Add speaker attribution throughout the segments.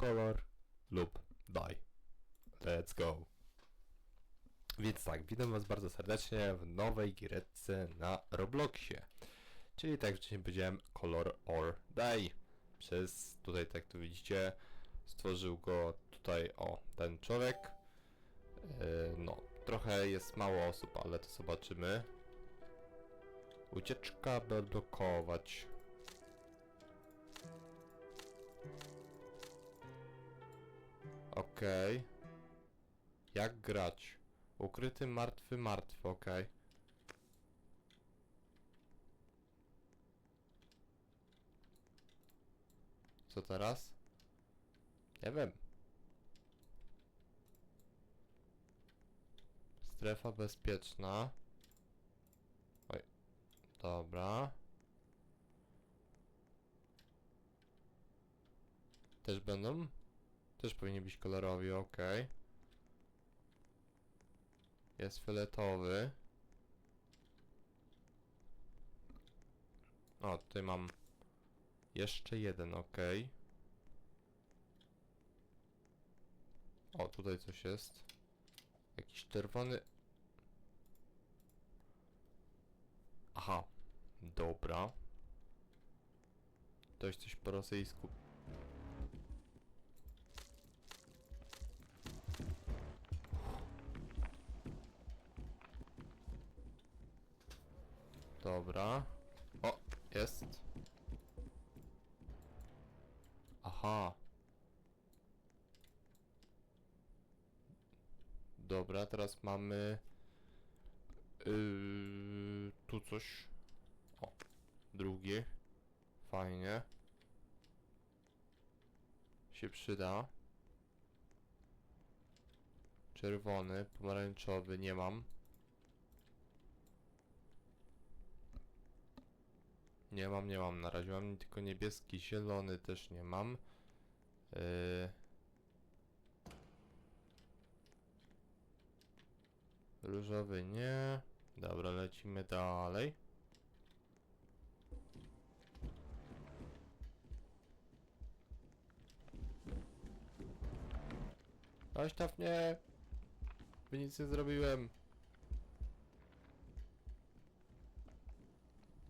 Speaker 1: kolor lub daj. Let's go. Więc tak, witam was bardzo serdecznie w nowej giereczce na Robloxie. Czyli tak jak wcześniej powiedziałem, kolor or die. Przez, tutaj tak tu widzicie, stworzył go tutaj, o, ten człowiek. Yy, no, trochę jest mało osób, ale to zobaczymy. Ucieczka, by Okej. Jak grać? Ukryty, martwy, martwy, okej. Co teraz? Nie wiem. Strefa bezpieczna. Oj. Dobra. Też będą? Też powinni być kolorowi, ok. Jest fioletowy. O, tutaj mam jeszcze jeden, ok. O, tutaj coś jest. Jakiś czerwony. Aha. Dobra. To jest coś po rosyjsku. Dobra. O, jest. Aha. Dobra, teraz mamy... Yy, tu coś. O, drugi. Fajnie. Się przyda. Czerwony, pomarańczowy nie mam. Nie mam, nie mam na razie. Mam tylko niebieski, zielony też nie mam. Yy... Różowy nie. Dobra, lecimy dalej. Zostaw mnie! By nic nie zrobiłem.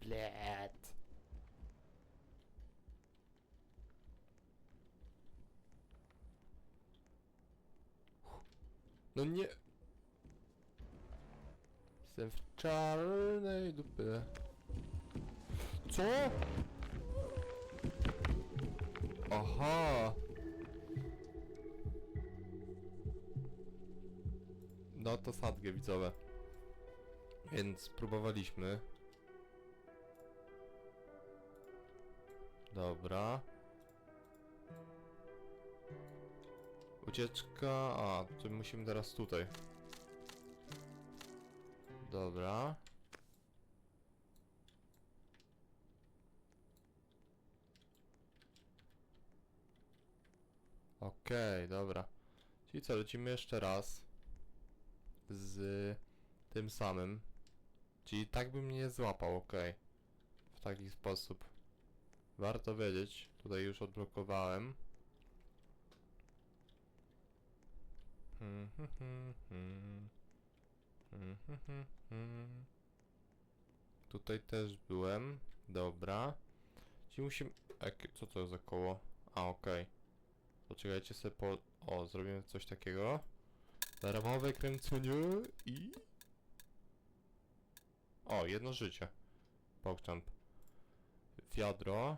Speaker 1: Bled. No nie. Jestem w czarnej dupie. Co? Aha. No to sadgę widzowe. Więc próbowaliśmy. Dobra. Ucieczka. A, to musimy teraz tutaj. Dobra. Okej, dobra. Czyli co, lecimy jeszcze raz. Z tym samym. Czyli tak bym nie złapał, okej. W taki sposób. Warto wiedzieć. Tutaj już odblokowałem. Hmm, hmm, hmm, hmm. Hmm, hmm, hmm, hmm. Tutaj też byłem. Dobra. Czyli musimy... Co to za koło? A, okej. Poczekajcie sobie po... O, zrobimy coś takiego. Darmowe kręcenie i... O, jedno życie. Pogchamp. Wiadro.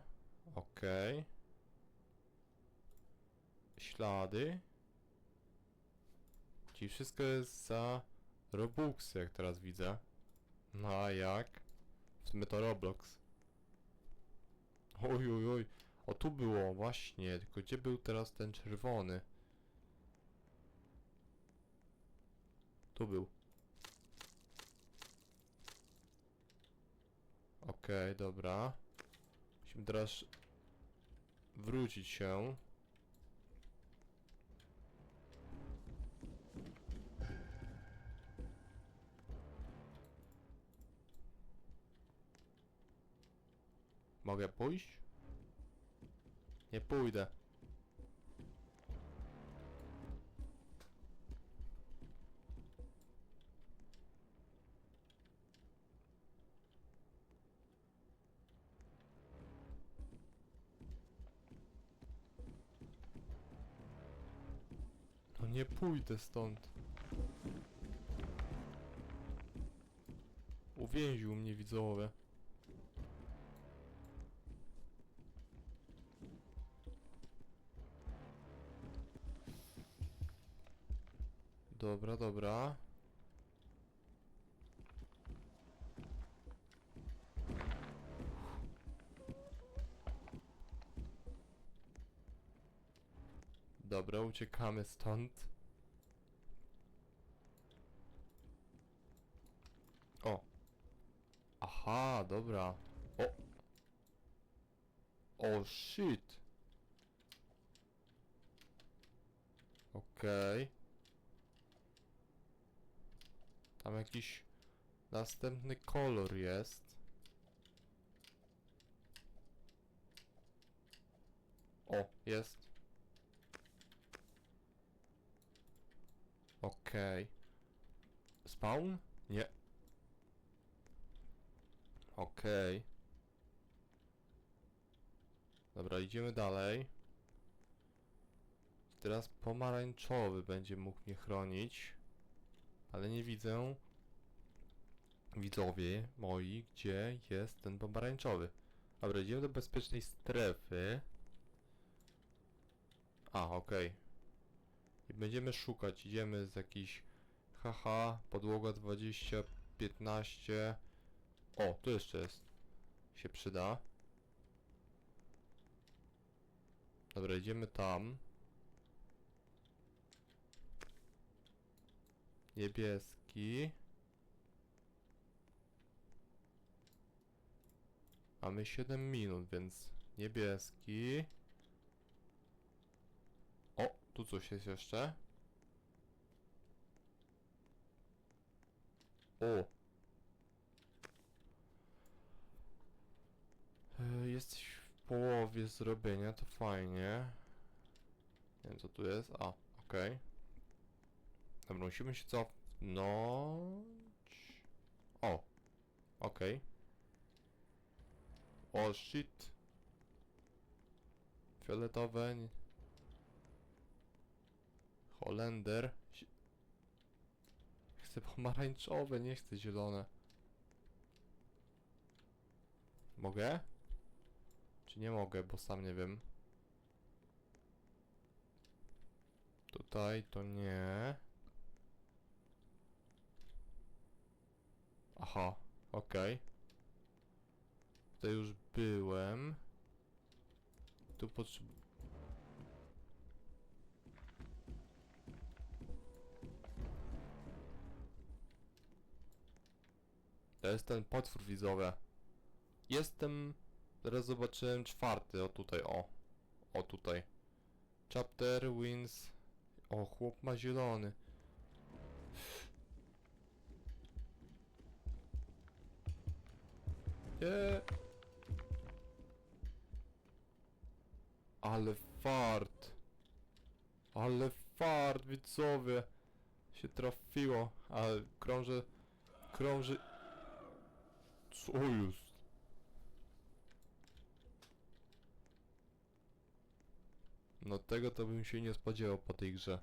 Speaker 1: Okej. Ślady. Czyli wszystko jest za Robux, jak teraz widzę. No a jak? W sumie to Roblox. Oj, oj, oj. O, tu było, właśnie. Tylko gdzie był teraz ten czerwony? Tu był. Okej, dobra. Musimy teraz wrócić się. Mogę pójść? Nie pójdę. No nie pójdę stąd. Uwięził mnie widzowie. Dobra, dobra. Dobra, uciekamy stąd. O. Aha, dobra. O. O shit. Okej. Tam jakiś następny kolor jest. O, jest. Okej. Spawn? Nie. Okej. Dobra, idziemy dalej. Teraz pomarańczowy będzie mógł mnie chronić. Ale nie widzę widzowie moi, gdzie jest ten pomarańczowy. Dobra, idziemy do bezpiecznej strefy. A, okej. I będziemy szukać. Idziemy z jakiś haha, podłoga 20, 15. O, tu jeszcze jest. Się przyda. Dobra, idziemy tam. Niebieski. Mamy 7 minut, więc niebieski. O, tu coś jest jeszcze. O. E, Jesteś w połowie zrobienia, to fajnie. Nie wiem co tu jest. A, okej. Dobra, musimy się cofnąć. O, okej. O shit. Fioletowe. Holender. Chcę pomarańczowe, nie chcę zielone. Mogę? Czy nie mogę, bo sam nie wiem. Tutaj to nie. Aha, okej. Tutaj już byłem. Tu potrzebuję. To jest ten potwór widzowy. Jestem. Teraz zobaczyłem czwarty, o tutaj, o. O tutaj. Chapter wins. O, chłop ma zielony. Ale fart. Ale fart, widzowie. Się trafiło, ale krążę, krąży... Co jest? No tego to bym się nie spodziewał po tej grze.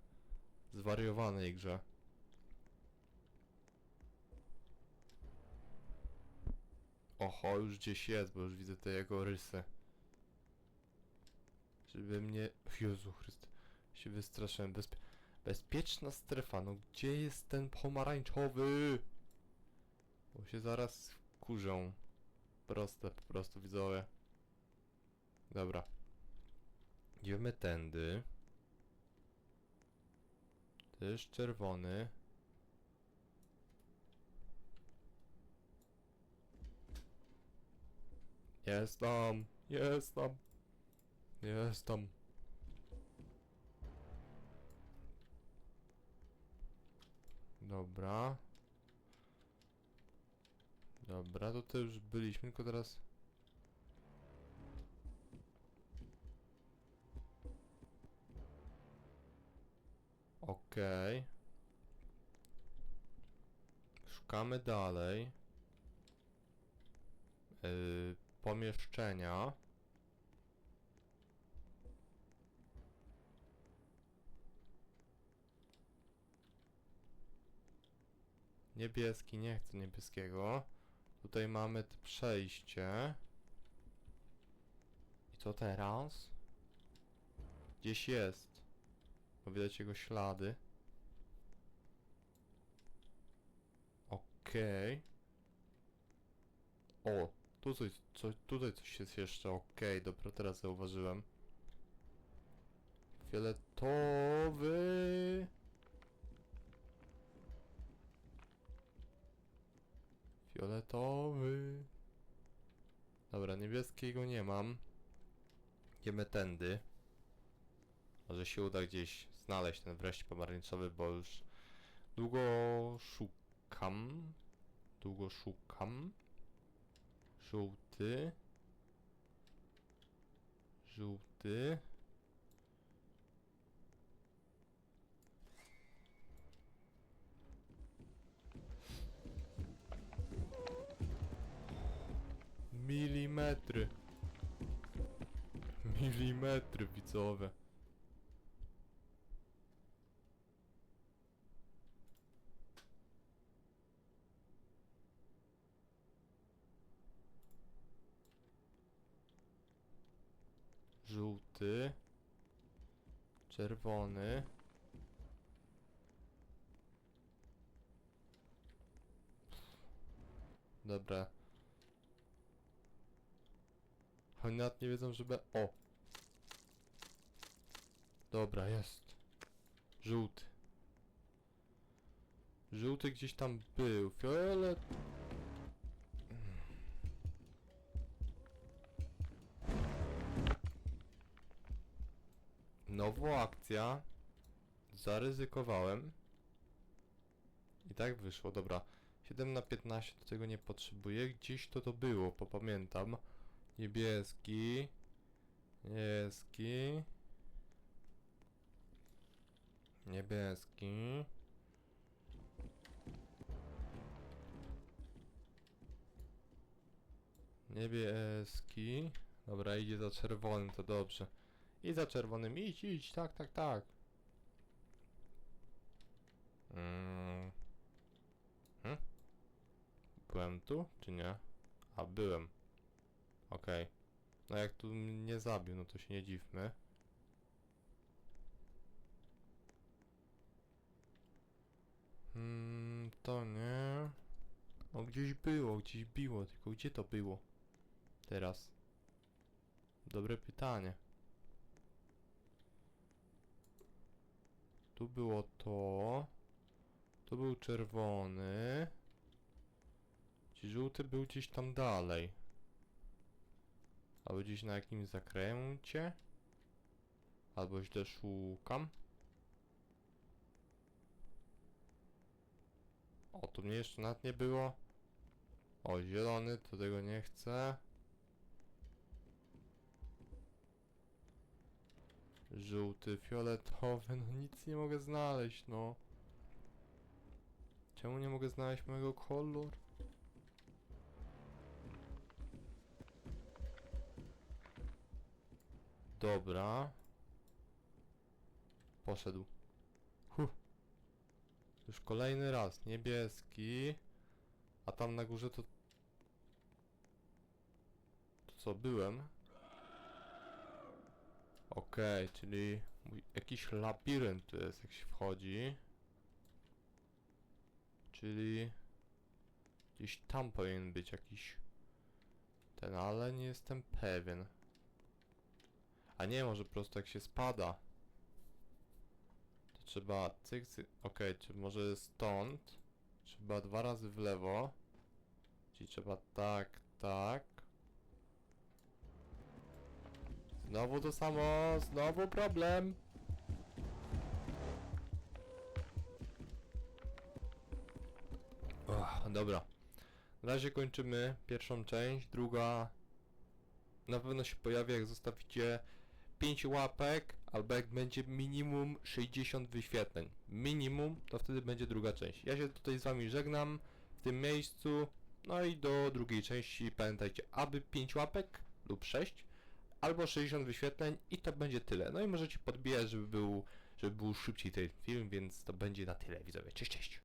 Speaker 1: Zwariowanej grze. Oho, już gdzieś jest, bo już widzę te jego rysy. Żeby mnie... Jezu Chryst. Się wystraszyłem. Bezpie... Bezpieczna strefa. No gdzie jest ten pomarańczowy? Bo się zaraz kurzą. Proste po prostu widzowie. Dobra. Idziemy tędy. To jest czerwony. Jest tam, jest. Dobra. Dobra, to, to już byliśmy, tylko teraz... Okej. Szukamy dalej. Yy, pomieszczenia. Niebieski, nie chcę niebieskiego. Tutaj mamy przejście. I co teraz? Gdzieś jest. Bo widać jego ślady. Okej. Okay. O, tu coś, co, tutaj coś jest jeszcze. Okej, dobra, teraz zauważyłem. Fioletowy. Fioletowy. Dobra, niebieskiego nie mam. Idziemy tędy. Może się uda gdzieś znaleźć ten wreszcie pomarańczowy, bo już długo szukam. Długo szukam. Żółty. Żółty. Milimetry. Milimetry widzowe. Żółty. Czerwony. Dobra. Oni nawet nie wiedzą, żeby... O! Dobra, jest. Żółty. Żółty gdzieś tam był. Fiolet... Zaryzykowałem. I tak wyszło, dobra. 7 na 15 do tego nie potrzebuję. Gdzieś to to było, popamiętam. Niebieski. Niebieski. Niebieski. Niebieski. Dobra, idzie za czerwonym, to dobrze. I za czerwonym, idź, idź, tak, tak, tak. Mm. Hm? Byłem tu, czy nie? A, byłem. Okej. No jak tu mnie zabił, no to się nie dziwmy. Hmm, to nie. No gdzieś było, gdzieś biło, tylko gdzie to było? Teraz. Dobre pytanie. Tu było to. Tu był czerwony. Ci żółty był gdzieś tam dalej. Albo gdzieś na jakimś zakręcie. Albo źle szukam. O, tu mnie jeszcze nawet nie było. O, zielony, to tego nie chcę. Żółty, fioletowy, no nic nie mogę znaleźć, no. Czemu nie mogę znaleźć mojego koloru? Dobra. Poszedł. Huh. Już kolejny raz. Niebieski. A tam na górze to... To co, byłem? Okej, czyli mój, jakiś labirynt tu jest, jak się wchodzi. Czyli gdzieś tam powinien być jakiś ten, ale nie jestem pewien. A nie, może po prostu jak się spada. To trzeba cyk, cyk. Okej, czy może stąd? Trzeba dwa razy w lewo. Czyli trzeba tak, tak. Znowu to samo, znowu problem. Dobra. Na razie kończymy pierwszą część, druga na pewno się pojawi jak zostawicie 5 łapek, albo jak będzie minimum 60 wyświetleń. Minimum, to wtedy będzie druga część. Ja się tutaj z wami żegnam w tym miejscu. No i do drugiej części pamiętajcie, aby 5 łapek lub 6, albo 60 wyświetleń i to będzie tyle. No i możecie podbijać, żeby był, żeby był szybciej ten film, więc to będzie na tyle widzowie. Cześć, cześć.